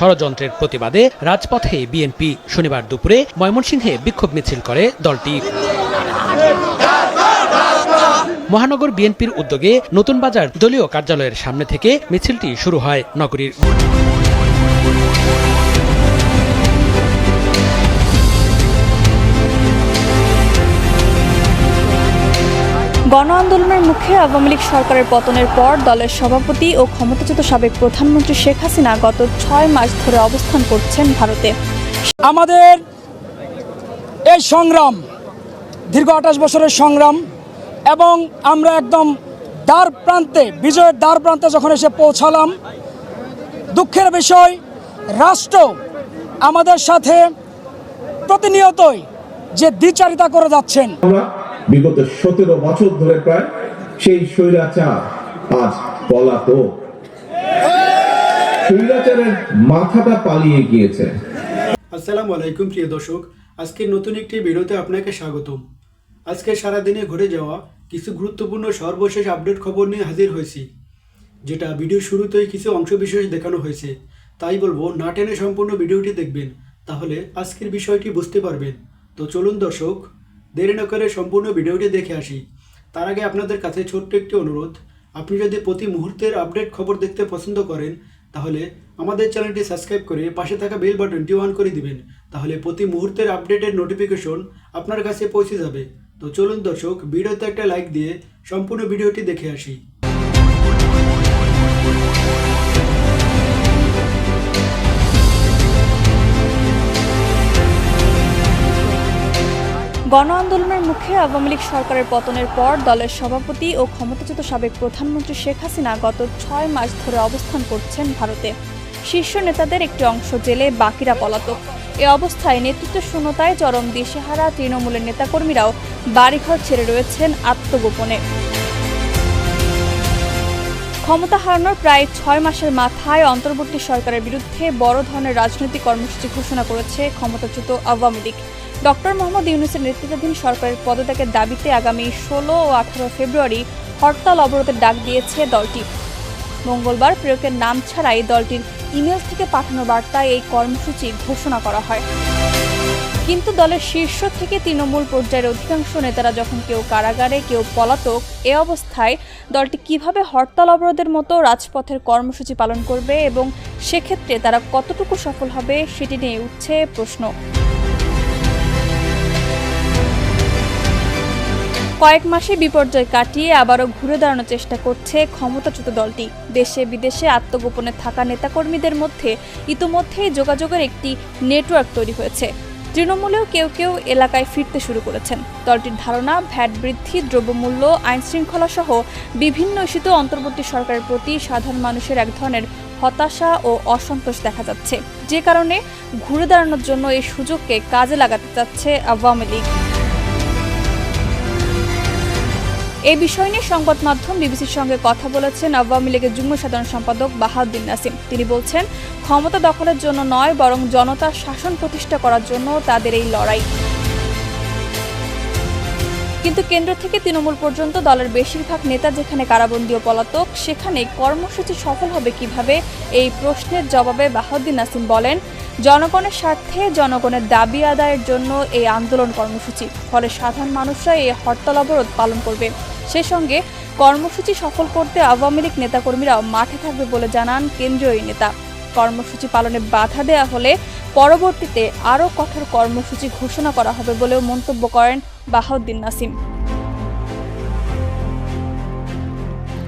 ষড়যন্ত্রের প্রতিবাদে রাজপথে বিএনপি শনিবার দুপুরে ময়মনসিংহে বিক্ষোভ মিছিল করে দলটি। মহানগর বিএনপির উদ্যোগে নতুন বাজার দলীয় কার্যালয়ের সামনে থেকে মিছিলটি শুরু হয় নগরীর। গণ আন্দোলনের মুখে আওয়ামী লীগ সরকারের পতনের পর দলের সভাপতি ও ক্ষমতাচ্যুত সাবেক প্রধানমন্ত্রী শেখ হাসিনা গত ছয় মাস ধরে অবস্থান করছেন ভারতে। আমাদের এই সংগ্রাম দীর্ঘ আঠাশ বছরের সংগ্রাম এবং আমরা একদম দ্বার প্রান্তে বিজয়ের দ্বার প্রান্তে যখন এসে পৌঁছালাম দুঃখের বিষয় রাষ্ট্র আমাদের সাথে প্রতিনিয়তই যে দ্বিচারিতা করে যাচ্ছেন। আমরা বিগত সতেরো বছর ধরে প্রায় সেই স্বৈরাচার আজ পলাতক। স্বৈরাচারের মাথাটা পালিয়ে গিয়েছে। আসসালামু আলাইকুম, প্রিয় দর্শক। আজকের নতুন একটি ভিডিওতে আপনাকে স্বাগতম। আজকে সারাদিনে ঘটে যাওয়া কিছু গুরুত্বপূর্ণ সর্বশেষ আপডেট খবর নিয়ে হাজির হয়েছি, যেটা ভিডিও শুরুতেই কিছু অংশ বিশেষ দেখানো হয়েছে। তাই বলব, না টেনে সম্পূর্ণ ভিডিওটি দেখবেন, তাহলে আজকের বিষয়টি বুঝতে পারবেন। তো চলুন দর্শক দেরি না করে সম্পূর্ণ ভিডিওটি দেখে আসি। তার আগে আপনাদের কাছে ছোট্ট একটি অনুরোধ। আপনি যদি প্রতি মুহূর্তের আপডেট খবর দেখতে পছন্দ করেন, তাহলে আমাদের চ্যানেলটি সাবস্ক্রাইব করে পাশে থাকা বেল বাটনটি অন করে দিবেন। তাহলে প্রতি মুহূর্তের আপডেটের নোটিফিকেশন আপনার কাছে পৌঁছে যাবে। তো চলুন দর্শক, ভিডিওতে একটা লাইক দিয়ে সম্পূর্ণ ভিডিওটি দেখে আসি। গণ আন্দোলনের মুখে আওয়ামী লীগ সরকারের পতনের পর দলের সভাপতি ও ক্ষমতাচ্যুত সাবেক প্রধানমন্ত্রী শেখ হাসিনা গত ছয় মাস ধরে অবস্থান করছেন ভারতে। শীর্ষ নেতাদের একটি অংশ জেলে, বাকিরা পলাতক। এ অবস্থায় নেতৃত্ব শূন্যতায় চরম দিশেহারা তৃণমূলের নেতাকর্মীরাও বাড়িঘর ছেড়ে রয়েছেন আত্মগোপনে। ক্ষমতা হারানোর প্রায় ছয় মাসের মাথায় অন্তর্বর্তী সরকারের বিরুদ্ধে বড় ধরনের রাজনৈতিক কর্মসূচি ঘোষণা করেছে ক্ষমতাচ্যুত আওয়ামী লীগ। ডক্টর মোহাম্মদ ইউনুসের নেতৃত্বাধীন সরকারের পদত্যাগের দাবিতে আগামী ষোলো ও আঠারো ফেব্রুয়ারি হরতাল অবরোধের ডাক দিয়েছে দলটি। মঙ্গলবার প্রেরকের নাম ছাড়াই দলটির ইমেল থেকে পাঠানো বার্তায় এই কর্মসূচি ঘোষণা করা হয়। কিন্তু দলের শীর্ষ থেকে তৃণমূল পর্যায়ের অধিকাংশ নেতারা যখন কেউ কারাগারে, কেউ পলাতক, এ অবস্থায় দলটি কীভাবে হরতাল অবরোধের মতো রাজপথের কর্মসূচি পালন করবে এবং সেক্ষেত্রে তারা কতটুকু সফল হবে সেটি নিয়ে উঠছে প্রশ্ন। কয়েক মাসে বিপর্যয় কাটিয়ে আবারও ঘুরে দাঁড়ানোর চেষ্টা করছে ক্ষমতাচ্যুত দলটি। দেশে বিদেশে আত্মগোপনে থাকা নেতাকর্মীদের মধ্যে ইতোমধ্যেই যোগাযোগের একটি নেটওয়ার্ক তৈরি হয়েছে। তৃণমূলেও কেউ কেউ এলাকায় ফিরতে শুরু করেছেন। দলটির ধারণা, ভ্যাট বৃদ্ধি, দ্রব্যমূল্য আইন শৃঙ্খলা সহ বিভিন্ন ইস্যুতে অন্তর্বর্তী সরকারের প্রতি সাধারণ মানুষের এক ধরনের হতাশা ও অসন্তোষ দেখা যাচ্ছে। যে কারণে ঘুরে দাঁড়ানোর জন্য এই সুযোগকে কাজে লাগাতে চাচ্ছে আওয়ামী লীগ। এই বিষয় নিয়ে সংবাদ মাধ্যম বিবিসির সঙ্গে কথা বলেছেন আওয়ামী লীগের যুগ্ম সাধারণ সম্পাদক বাহাউদ্দিন নাসিম। তিনি বলছেন, ক্ষমতা দখলের জন্য নয়, বরং জনতার শাসন প্রতিষ্ঠা করার জন্য তাদের এই লড়াই। কিন্তু কেন্দ্র থেকে তৃণমূল পর্যন্ত দলের বেশিরভাগ নেতা যেখানে কারাবন্দী ও পলাতক সেখানে কর্মসূচি সফল হবে কীভাবে, এই প্রশ্নের জবাবে বাহাউদ্দিন নাসিম বলেন জনগণের স্বার্থে, জনগণের দাবি আদায়ের জন্য এই আন্দোলন কর্মসূচি। ফলে সাধারণ মানুষরা এই হরতাল অবরোধ পালন করবে। সেই সঙ্গে কর্মসূচি সফল করতে আওয়ামী লীগ নেতাকর্মীরাও মাঠে থাকবে বলে জানান কেন্দ্রীয় এই নেতা। কর্মসূচি পালনে বাধা দেয়া হলে পরবর্তীতে আরও কঠোর কর্মসূচি ঘোষণা করা হবে বলেও মন্তব্য করেন বাহাউদ্দিন নাসিম।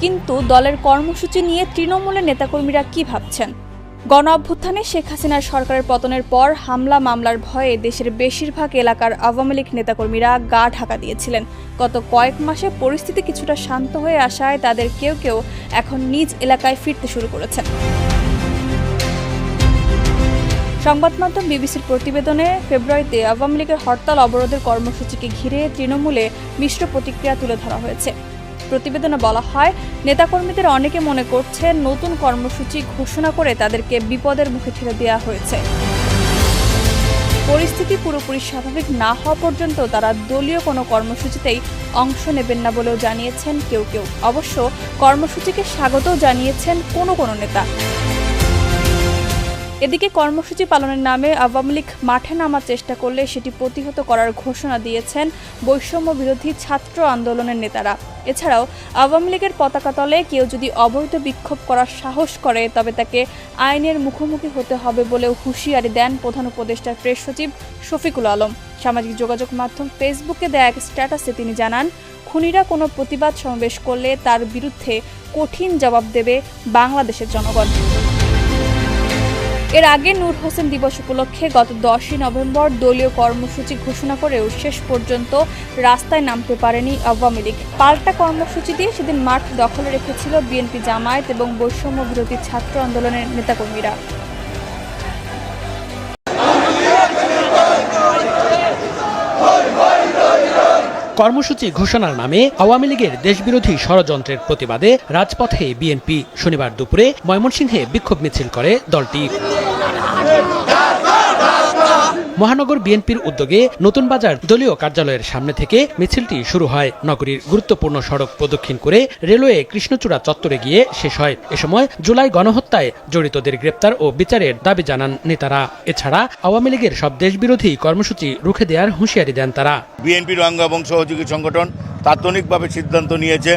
কিন্তু দলের কর্মসূচি নিয়ে তৃণমূলের নেতাকর্মীরা কি ভাবছেন? গণ অভ্যুত্থানে শেখ হাসিনার সরকারের পতনের পর হামলা মামলার ভয়ে দেশের বেশিরভাগ এলাকার আওয়ামী লীগ নেতাকর্মীরা গা ঢাকা দিয়েছিলেন। গত কয়েক মাসে পরিস্থিতি কিছুটা শান্ত হয়ে আসায় তাদের কেউ কেউ এখন নিজ এলাকায় ফিরতে শুরু করেছেন। সংবাদ মাধ্যম বিবিসির প্রতিবেদনে ফেব্রুয়ারিতে আওয়ামী লীগের হরতাল অবরোধের কর্মসূচিকে ঘিরে তৃণমূলে মিশ্র প্রতিক্রিয়া তুলে ধরা হয়েছে। প্রতিবেদনে বলা হয়, নেতাকর্মীদের অনেকে মনে করছেন নতুন কর্মসূচি ঘোষণা করে তাদেরকে বিপদের মুখে ঠেলে দেওয়া হয়েছে। পরিস্থিতি পুরোপুরি স্বাভাবিক না হওয়া পর্যন্ত তারা দলীয় কোনো কর্মসূচিতেই অংশ নেবেন না বলেও জানিয়েছেন কেউ কেউ। অবশ্য কর্মসূচিকে স্বাগতও জানিয়েছেন কোনো কোনো নেতা। এদিকে কর্মসূচি পালনের নামে আওয়ামী লীগ মাঠে নামার চেষ্টা করলে সেটি প্রতিহত করার ঘোষণা দিয়েছেন বৈষম্য বিরোধী ছাত্র আন্দোলনের নেতারা। এছাড়াও আওয়ামী লীগের পতাকা তলে কেউ যদি অবৈধ বিক্ষোভ করার সাহস করে, তবে তাকে আইনের মুখোমুখি হতে হবে বলেও হুঁশিয়ারি দেন প্রধান উপদেষ্টার প্রেস সচিব শফিকুল আলম। সামাজিক যোগাযোগ মাধ্যম ফেসবুকে দেয়া এক স্ট্যাটাসে তিনি জানান, খুনিরা কোনো প্রতিবাদ সমাবেশ করলে তার বিরুদ্ধে কঠিন জবাব দেবে বাংলাদেশের জনগণ। এর আগে নূর হোসেন দিবস উপলক্ষে গত দশই নভেম্বর দলীয় কর্মসূচি ঘোষণা করেও শেষ পর্যন্ত রাস্তায় নামতে পারেনি আওয়ামী লীগ। পাল্টা কর্মসূচি দিয়ে সেদিন মাঠ দখলে রেখেছিল বিএনপি জামায়াত এবং বৈষম্য বিরোধী ছাত্র আন্দোলনের নেতাকর্মীরা। কর্মসূচি ঘোষণার নামে আওয়ামী লীগের দেশবিরোধী ষড়যন্ত্রের প্রতিবাদে রাজপথে বিএনপি শনিবার দুপুরে ময়মনসিংহে বিক্ষোভ মিছিল করে দলটি। মহানগর বিএনপির উদ্যোগে নতুন বাজার দলীয় কার্যালয়ের সামনে থেকে মিছিলটি শুরু হয়। নগরীর গুরুত্বপূর্ণ সড়ক প্রদক্ষিণ করে রেলওয়ে কৃষ্ণচূড়া চত্বরে গিয়ে শেষ হয়। এ সময় জুলাই গণহত্যায় জড়িতদের গ্রেপ্তার ও বিচারের দাবি জানান নেতারা। এছাড়া আওয়ামী লীগের সব দেশবিরোধী কর্মসূচি রুখে দেওয়ার হুঁশিয়ারি দেন তারা। বিএনপির অঙ্গ এবং সহযোগী সংগঠন তাৎক্ষণিকভাবে সিদ্ধান্ত নিয়েছে,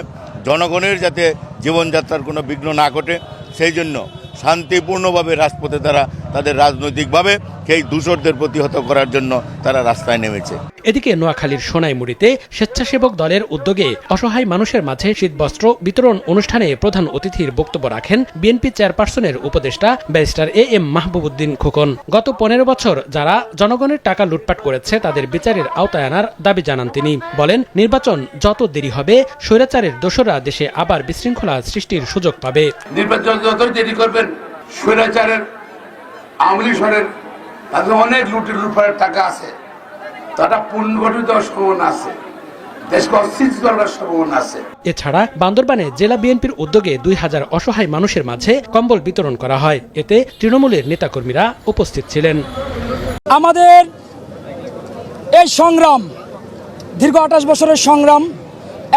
জনগণের যাতে জীবনযাত্রার কোনো বিঘ্ন না ঘটে, সেই জন্য শান্তিপূর্ণভাবে রাজপথে তারা তাদের রাজনৈতিকভাবে সেই দূষরদের প্রতিহত করার জন্য তারা রাস্তায় নেমেছে। এদিকে নোয়াখালীর সোনাইমুড়িতে স্বেচ্ছাসেবক দলের উদ্যোগে অসহায় মানুষের মাঝে শীতবস্ত্র বিতরণ অনুষ্ঠানে প্রধান অতিথির বক্তব্য রাখেন বিএনপি চেয়ারপারসনের উপদেষ্টা barrister A M Mahbubuddin Khokon. গত পনেরো বছর যারা জনগণের টাকা লুটপাট করেছে, তাদের বিচারের আওতায় আনার দাবি জানান তিনি। বলেন, নির্বাচন যত দেরি হবে, স্বৈরাচারের দোসররা দেশে আবার বিশৃঙ্খলা সৃষ্টির সুযোগ পাবে। নির্বাচন যতই দেরি করবেন, স্বৈরাচারের, আওয়ামী লীগ সরের, তাদের অনেক লুটের, লুটপাটের টাকা আছে। তারা সম্ভাবনা আছে। এছাড়া বান্দরবানে জেলা বিএনপির উদ্যোগে দুই হাজার অসহায় মানুষের মাঝে কম্বল বিতরণ করা হয়। এতে তৃণমূলের নেতাকর্মীরা উপস্থিত ছিলেন। আমাদের এই সংগ্রাম দীর্ঘ আঠাশ বছরের সংগ্রাম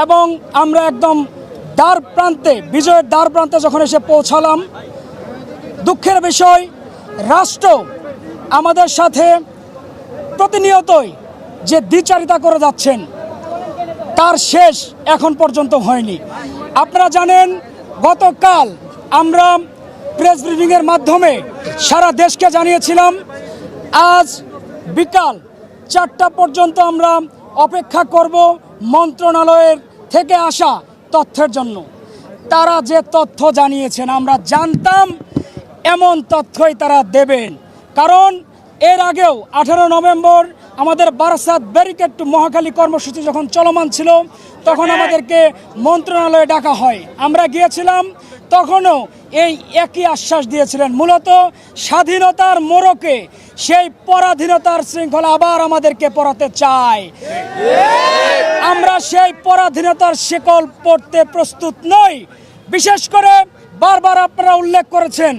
এবং আমরা একদম দ্বার প্রান্তে বিজয়ের দ্বার প্রান্তে যখন এসে পৌঁছালাম দুঃখের বিষয় রাষ্ট্র আমাদের সাথে প্রতিনিয়তই যে দ্বিচারিতা করে যাচ্ছেন, তার শেষ এখন পর্যন্ত হয়নি। আপনারা জানেন, গতকাল আমরা প্রেস ব্রিফিংয়ের মাধ্যমে সারা দেশকে জানিয়েছিলাম, আজ বিকাল চারটা পর্যন্ত আমরা অপেক্ষা করব মন্ত্রণালয়ের থেকে আসা তথ্যের জন্য। তারা যে তথ্য জানিয়েছেন, আমরা জানতাম এমন তথ্যই তারা দেবেন। কারণ এর আগেও আঠারো নভেম্বর আমাদের বারাসাত ব্যারিকেড টু মহাখালী কর্মসূচি যখন চলমান ছিল তখন আমাদেরকে মন্ত্রণালয়ে ডাকা হয়। আমরা গিয়েছিলাম তখনও এই একই আশ্বাস দিয়েছিলেন। মূলত স্বাধীনতার মোড়কে সেই পরাধীনতার শৃঙ্খলা আবার আমাদেরকে পড়াতে চায়। আমরা সেই পরাধীনতার শেকল পড়তে প্রস্তুত নই। বিশেষ করে বারবার আপনারা উল্লেখ করেছেন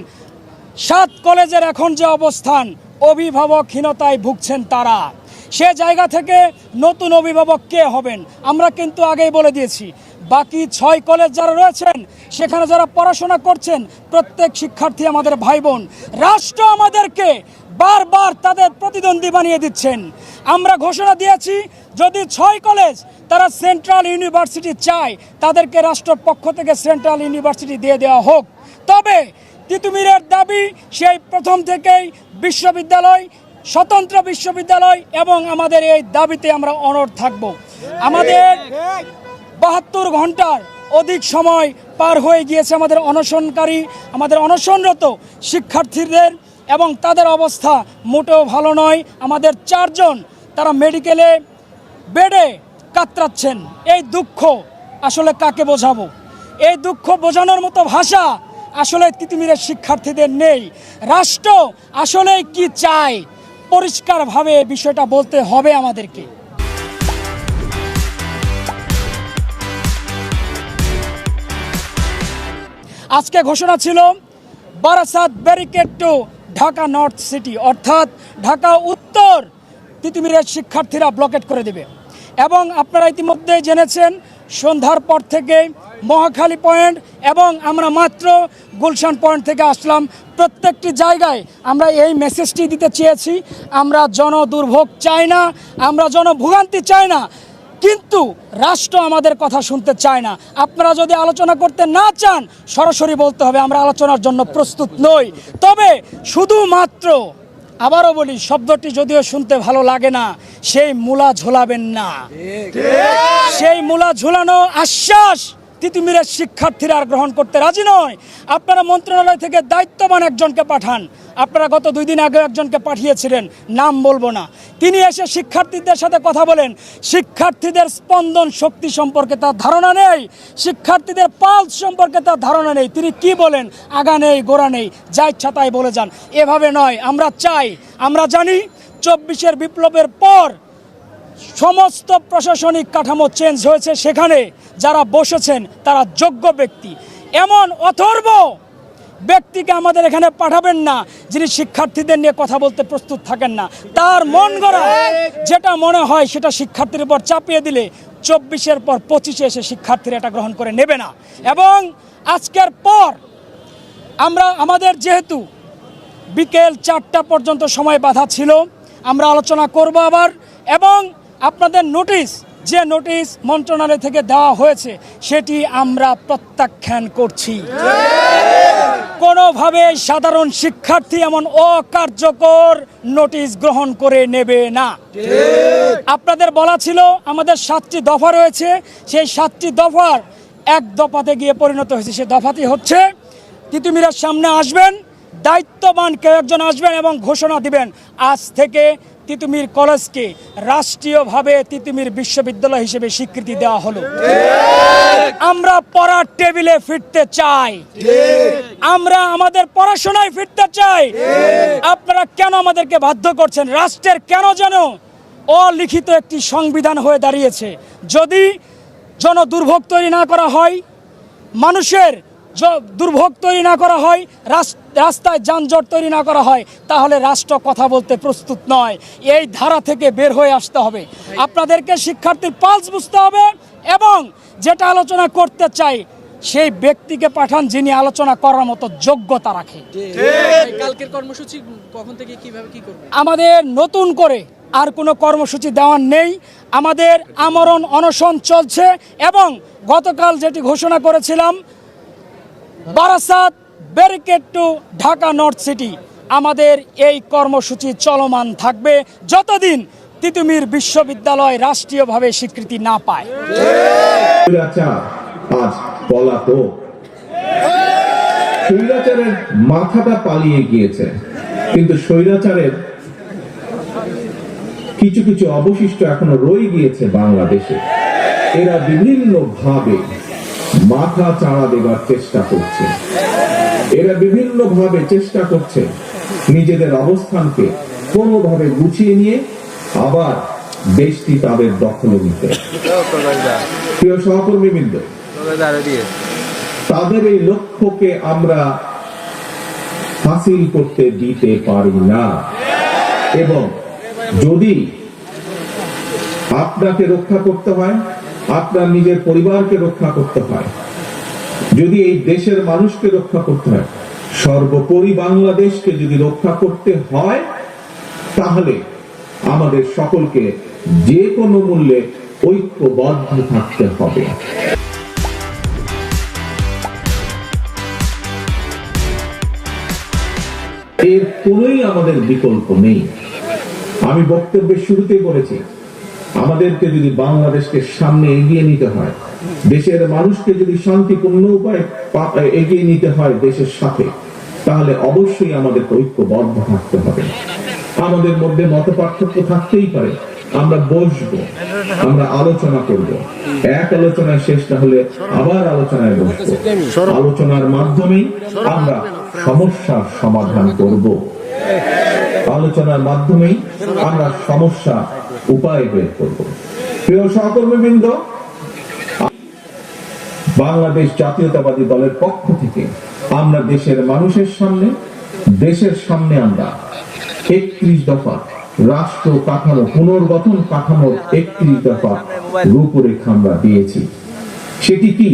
সাত কলেজের এখন যে অবস্থান অভিভাবকহীনতায় ভুগছেন তারা। সে জায়গা থেকে নতুন অভিভাবক কে হবেন? আমরা কিন্তু আগেই বলে দিয়েছি। বাকি ছয় কলেজ যারা রয়েছেন, সেখানে যারা পড়াশোনা করছেন, প্রত্যেক শিক্ষার্থী আমাদের ভাই বোন রাষ্ট্র আমাদেরকে বারবার তাদের প্রতিদ্বন্দ্বী বানিয়ে দিচ্ছেন। আমরা ঘোষণা দিয়েছি, যদি ছয় কলেজ তারা সেন্ট্রাল ইউনিভার্সিটি চায়, তাদেরকে রাষ্ট্রের পক্ষ থেকে সেন্ট্রাল ইউনিভার্সিটি দিয়ে দেওয়া হোক। তবে তিতুমিরের দাবি, সেই প্রথম থেকেই বিশ্ববিদ্যালয় স্বতন্ত্র বিশ্ববিদ্যালয় এবং আমাদের এই দাবিতে আমরা অনড় থাকব। আমাদের বাহাত্তর ঘণ্টার অধিক সময় পার হয়ে গিয়েছে আমাদের অনশনকারী, আমাদের অনশনরত শিক্ষার্থীদের এবং তাদের অবস্থা মোটেও ভালো নয়। আমাদের চারজন তারা মেডিকেলে বেডে কাতরাচ্ছেন। এই দুঃখ আসলে কাকে বোঝাবো? এই দুঃখ বোঝানোর মতো ভাষা আসলে তিতুমিরের শিক্ষার্থীদের নেই। রাষ্ট্র আসলে কি চায়? পরিষ্কারভাবে বিষয়টা বলতে হবে আমাদেরকে। আজকে ঘোষণা ছিল, Barasat barricade to Dhaka north city, অর্থাৎ ঢাকা উত্তর তিতুমিরের শিক্ষার্থীরা ব্লকেট করে দেবে। এবং আপনারা ইতিমধ্যে জেনেছেন সন্ধ্যার পর থেকে মহাখালী পয়েন্ট এবং আমরা মাত্র গুলশান পয়েন্ট থেকে আসলাম। প্রত্যেকটি জায়গায় আমরা এই মেসেজটি দিতে চেয়েছি। আমরা জনদুর্ভোগ চাই না, আমরা জনভোগান্তি চাই না, কিন্তু রাষ্ট্র আমাদের কথা শুনতে চায় না। আপনারা যদি আলোচনা করতে না চান, সরাসরি বলতে হবে, আমরা আলোচনার জন্য প্রস্তুত নই। তবে শুধুমাত্র আবারও বলি শব্দটি যদিও শুনতে ভালো লাগে না সেই মূলা ঝোলাবেন না। সেই মূলা ঝুলানো আশ্বাস। তিতুমিরের শিক্ষার্থীরা আর গ্রহণ করতে রাজি নয়। আপনারা মন্ত্রণালয় থেকে দায়িত্ববান একজনকে পাঠান। আপনারা গত দুই দিন আগে একজনকে পাঠিয়েছিলেন। নাম বলব না। তিনি এসে শিক্ষার্থীদের সাথে কথা বলেন। শিক্ষার্থীদের স্পন্দন শক্তি সম্পর্কে তার ধারণা নেই। শিক্ষার্থীদের পালস সম্পর্কে তার ধারণা নেই। তিনি কি বলেন? আগা নেই, গোড়া নেই। যা ইচ্ছা তাই বলে যান। এভাবে নয়। আমরা চাই। আমরা জানি, চব্বিশের বিপ্লবের পর সমস্ত প্রশাসনিক কাঠামো চেঞ্জ হয়েছে সেখানে যারা বসেছেন, তারা যোগ্য ব্যক্তি। এমন অথর্ব ব্যক্তিকে আমাদের এখানে পাঠাবেন না, যিনি শিক্ষার্থীদের নিয়ে কথা বলতে প্রস্তুত থাকেন না। তার মন গড়া, যেটা মনে হয় সেটা শিক্ষার্থীর উপর চাপিয়ে দিলে চব্বিশের পর পঁচিশে এসে শিক্ষার্থীরা এটা গ্রহণ করে নেবে না। এবং আজকের পর আমরা, আমাদের যেহেতু বিকেল চারটা পর্যন্ত সময় বাধা ছিল, আমরা আলোচনা করব আবার, এবং আপনাদের নোটিশ যে নোটিশ মন্ত্রণালয় থেকে দেওয়া হয়েছে, সেটি আমরা প্রত্যাখ্যান করছি। কোনোভাবে সাধারণ শিক্ষার্থী এমন অকার্যকর নোটিশ গ্রহণ করে নেবে না। আপনাদের বলা ছিল, আমাদের সাতটি দফা রয়েছে, সেই সাতটি দফার এক দফাতে গিয়ে পরিণত হয়েছে। সে দফাটি হচ্ছে তিতুমিরের সামনে আসবেন, দায়িত্ববান কেউ একজন আসবেন এবং ঘোষণা দিবেন, আজ থেকে তিতুমির কলেজকে রাষ্ট্রীয়ভাবে তিতুমির বিশ্ববিদ্যালয় হিসেবে স্বীকৃতি দেওয়া হলো। আমরা পড়ার টেবিলে ফিরতে চাই। আমরা আমাদের পড়াশোনায় ফিরতে চাই। আপনারা কেন আমাদেরকে বাধ্য করছেন? রাষ্ট্রের কেন যেন অলিখিত একটি সংবিধান হয়ে দাঁড়িয়েছে? যদি জন দুর্ভোগ তৈরি না করা হয়, মানুষের দুর্ভোগ তৈরি না করা হয় রাস- রাস্তায় যানজট তৈরি না করা হয় তাহলে রাষ্ট্র কথা বলতে প্রস্তুত নয়। এই ধারা থেকে বের হয়ে আসতে হবে। আপনাদেরকে শিক্ষার্থীর পালস বুঝতে হবে এবং যেটা আলোচনা করতে চাই সেই ব্যক্তিকে পাঠান যিনি আলোচনা করার মতো যোগ্যতা রাখে। কালকের কর্মসূচি কখন থেকে কীভাবে কি করবে? আমাদের নতুন করে আর কোনো কর্মসূচি দেওয়ার নেই। আমাদের আমরণ অনশন চলছে এবং গতকাল যেটি ঘোষণা করেছিলাম Barasat barricade to Dhaka north city. আমাদের এই কর্মসূচি চলমান থাকবে যতদিন তিতুমির বিশ্ববিদ্যালয় রাষ্ট্রীয়ভাবে স্বীকৃতি না পায়। মাথাটা পালিয়ে গিয়েছে। কিন্তু স্বৈরাচারের কিছু কিছু অবশিষ্ট এখনও রয়ে গিয়েছে বাংলাদেশে। এরা বিভিন্ন ভাবে মাথা চাড়া দেবার চেষ্টা করছে। এরা বিভিন্ন ভাবে চেষ্টা করছে নিজেদের অবস্থানকে কোনোভাবে গুছিয়ে নিয়ে আবার দেশটি তাদের দখলে নিতে। প্রিয় সহকর্মীবৃন্দ, তাদের এই লক্ষ্যকে আমরা হাসিল করতে দিতে পারি না। এবং যদি আপনাকে রক্ষা করতে হয় আপনার নিজের পরিবারকে রক্ষা করতে হয়। যদি এই দেশের মানুষকে রক্ষা করতে হয়, সর্বোপরি বাংলাদেশকে যদি রক্ষা করতে হয়, তাহলে আমাদের সকলকে যে কোনো মূল্যে ঐক্যবদ্ধ থাকতে হবে। এর কোনোই আমাদের বিকল্প নেই। আমি বক্তব্যের শুরুতেই বলেছি আমাদেরকে যদি বাংলাদেশকে সামনে এগিয়ে নিতে হয়, দেশের মানুষকে যদি শান্তিপূর্ণ উপায়ে এগিয়ে নিতে হয় দেশের সাথে, তাহলে অবশ্যই আমাদের ঐক্যবদ্ধ থাকতে হবে। আমাদের মধ্যে মত পার্থক্য থাকতেই পারে। আমরা বসবো, আমরা আলোচনা করব। এক আলোচনায় শেষ না হলে আবার আলোচনায় বসবো। আলোচনার মাধ্যমেই আমরা সমস্যার সমাধান করব। আলোচনার মাধ্যমেই আমরা সমস্যা উপায় বের করব। প্রিয় সহকর্মীবৃন্দ, বাংলাদেশ জাতীয়তাবাদী দলের পক্ষ থেকে আমরা দেশের মানুষের সামনে, দেশের সামনে আমরা একত্রিশ দফা রাষ্ট্র কাঠামো পুনর্গঠন কাঠামোর একত্রিশ দফা রূপরেখা আমরা দিয়েছি। সেটি কি?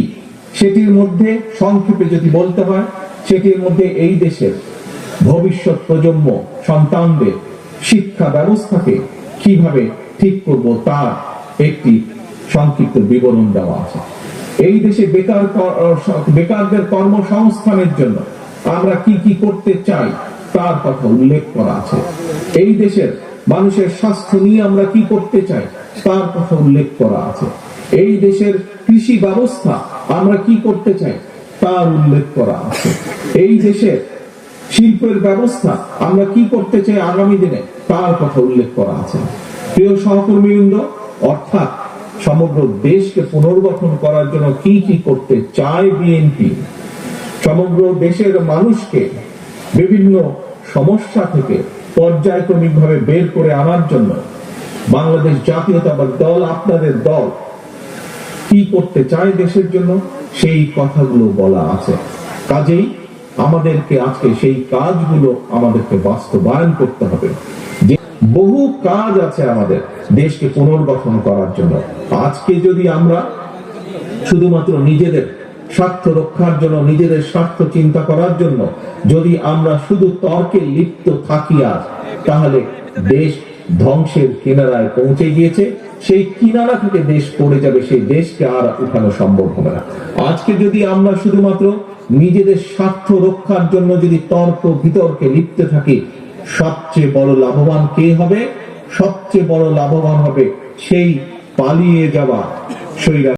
সেটির মধ্যে সংক্ষেপে যদি বলতে হয়, সেটির মধ্যে এই দেশের ভবিষ্যৎ প্রজন্ম, সন্তানদের শিক্ষা ব্যবস্থাকে কীভাবে ঠিক করব তার একটি সংক্ষিপ্ত বিবরণ দেওয়া আছে। এই দেশে বেকার বেকারদের কর্মসংস্থানের জন্য আমরা কি কি করতে চাই তার কথা উল্লেখ করা আছে। এই দেশের মানুষের স্বাস্থ্য নিয়ে আমরা কি করতে চাই তার কথা উল্লেখ করা আছে। এই দেশের কৃষি ব্যবস্থা আমরা কি করতে চাই তার উল্লেখ করা আছে। এই দেশের শিল্পের ব্যবস্থা আমরা কি করতে চাই আগামী দিনে তার কথা উল্লেখ করা আছে। প্রিয় সহকর্মীবৃন্দ, অর্থাৎ সমগ্র দেশকে পুনর্গঠন করার জন্য কি কি করতে চায় বিএনপি? সমগ্র দেশের মানুষকে বিভিন্ন সমস্যা থেকে পর্যায়ক্রমিকভাবে বের করে আনার জন্য বাংলাদেশ জাতীয়তাবাদ দল, আপনাদের দল কি করতে চায় দেশের জন্য, সেই কথাগুলো বলা আছে। কাজেই আমাদেরকে আজকে সেই কাজগুলো আমাদেরকে বাস্তবায়ন করতে হবে। বহু কাজ আছে আমাদের দেশকে পুনর্গঠন করার জন্য। আজকে যদি আমরা শুধুমাত্র নিজেদের স্বার্থ রক্ষার জন্য, নিজেদের স্বার্থ চিন্তা করার জন্য যদি আমরা শুধু তর্কে লিপ্ত থাকি আজ, তাহলে দেশ ধ্বংসের কিনারায় পৌঁছে গিয়েছে। সেই কিনারা থেকে দেশ পড়ে যাবে, সেই দেশকে আর উঠানো সম্ভব হবে না। আজকে যদি আমরা শুধুমাত্র নিজেদের স্বার্থ রক্ষার জন্য যদি তর্ক বিতর্কে লিপ্ত থাকে, সবচেয়ে বড় লাভবান কে হবে? সবচেয়ে বড় লাভবান হবে সেই পালিয়ে যাওয়া স্বৈরা